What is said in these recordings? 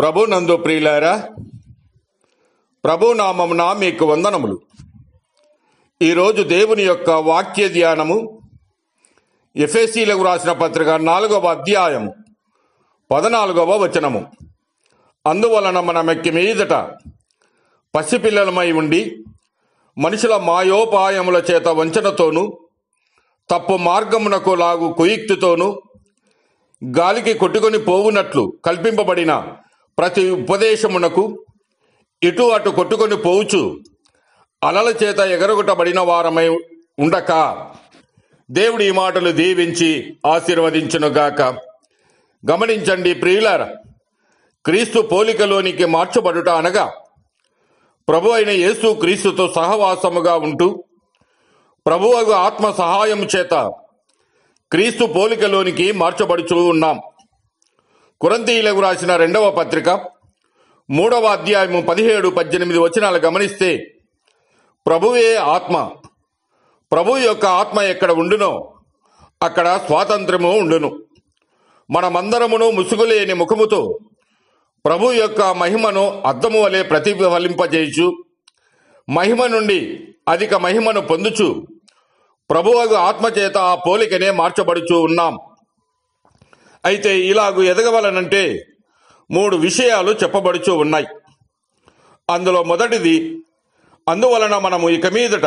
ప్రభు నందు ప్రియులారా ప్రభు నామమున మీకు వందనములు. ఈరోజు దేవుని యొక్క వాక్య ధ్యానము ఎఫ్ఎస్సీలకు రాసిన పత్రిక నాలుగవ అధ్యాయం పదనాలుగవ వచనము. అందువలన మన మెక్కి మీదట పసిపిల్లలమై ఉండి మనుషుల మాయోపాయముల చేత వంచనతోనూ తప్పు మార్గమునకు లాగు కుయుక్తితోనూ గాలికి కొట్టుకొని పోవునట్లు కల్పింపబడిన ప్రతి ఉపదేశమునకు ఇటు అటు కొట్టుకొని పోవుచు అలల చేత ఎగరగొట్టబడిన వారమై ఉండక. దేవుడి ఈ మాటలు దీవించి ఆశీర్వదించునుగాక. గమనించండి ప్రియులార క్రీస్తు పోలికలోనికి మార్చబడుట అనగా ప్రభు అయిన యేసు క్రీస్తుతో సహవాసముగా ఉంటూ ప్రభువు ఆత్మ సహాయం చేత క్రీస్తు పోలికలోనికి మార్చబడుచూ ఉన్నాం. కురంతీయులకు రాసిన రెండవ పత్రిక మూడవ అధ్యాయము పదిహేడు పద్దెనిమిది వచనాలు గమనిస్తే ప్రభువే ఆత్మ. ప్రభు యొక్క ఆత్మ ఎక్కడ ఉండునో అక్కడ స్వాతంత్రము ఉండును. మనమందరమును ముసుగులేని ముఖముతో ప్రభు యొక్క మహిమను అద్దము వలె ప్రతిఫలింపజేయచు మహిమ నుండి అధిక మహిమను పొందుచు ప్రభువు ఆత్మచేత ఆ పోలికనే మార్చబడుచు ఉన్నాం. అయితే ఇలాగు ఎదగవలనంటే మూడు విషయాలు చెప్పబడుచు ఉన్నాయి. అందులో మొదటిది అందువలన మనము ఇక మీదట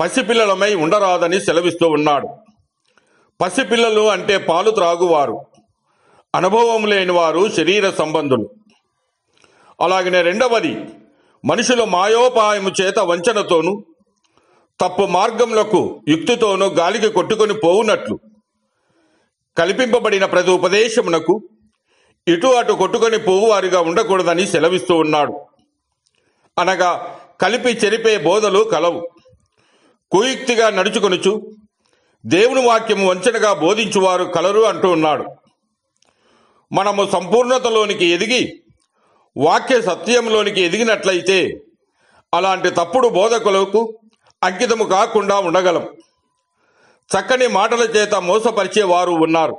పసిపిల్లలమై ఉండరాదని సెలవిస్తూ ఉన్నాడు. పసిపిల్లలు అంటే పాలు త్రాగువారు అనుభవం లేని వారు శరీర సంబంధులు. అలాగనే రెండవది మనుషులు మాయోపాయము చేత వంచనతోనూ తప్పు మార్గములకు యుక్తితోనూ గాలికి కొట్టుకొని పోవునట్లు. కల్పింపబడిన ప్రతి ఉపదేశమునకు ఇటు అటు కొట్టుకొని పోవువారిగా ఉండకూడదని సెలవిస్తూ ఉన్నాడు. అనగా కలిపి చెరిపే బోధలు కలవు. కుయుక్తిగా నడుచుకొనుచు దేవుని వాక్యము వంచనగా బోధించువారు కలరు అంటూ ఉన్నాడు. మనము సంపూర్ణతలోనికి ఎదిగి వాక్య సత్యంలోనికి ఎదిగినట్లయితే అలాంటి తప్పుడు బోధకులకు అంకితము కాకుండా ఉండగలం. చక్కని మాటల చేత మోసపరిచేవారు ఉన్నారు.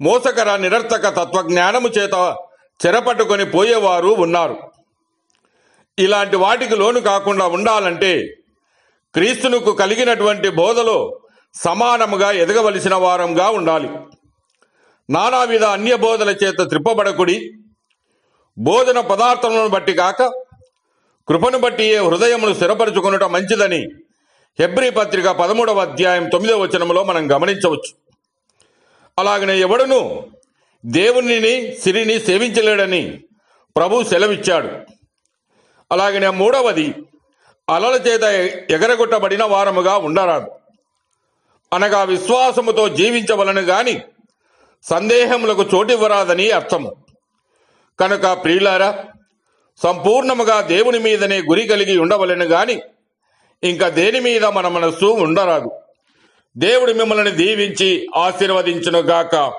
మోసకర నిరర్థక తత్వజ్ఞానము చేత చెరపట్టుకొని పోయేవారు ఉన్నారు. ఇలాంటి వాటికి లోను కాకుండా ఉండాలంటే క్రీస్తునుకు కలిగినటువంటి బోధలో సమానముగా ఎదగవలసిన వారంగా ఉండాలి. నానావిధ అన్య బోధల చేత త్రిప్పబడకుడి బోధన పదార్థములను బట్టి కాక కృపను బట్టి హృదయమును స్థిరపరచుకొనుట మంచిదని హెబ్రి పత్రిక పదమూడవ అధ్యాయం తొమ్మిదవ వచనములో మనం గమనించవచ్చు. అలాగనే ఎవడును దేవునిని సిరిని సేవించలేడని ప్రభు సెలవిచ్చాడు. అలాగనే మూడవది అలల చేత ఎగరగొట్టబడిన వారముగా ఉండరాదు. అనగా విశ్వాసముతో జీవించవలను గాని సందేహములకు చోటివ్వరాదని అర్థము. కనుక ప్రియులారా సంపూర్ణముగా దేవుని మీదనే గురి కలిగి ఉండవలెను గాని ఇంకా దేని మీద మన మనస్సు ఉండరాదు. దేవుడు మిమ్మల్ని దీవించి ఆశీర్వదించునుగాక.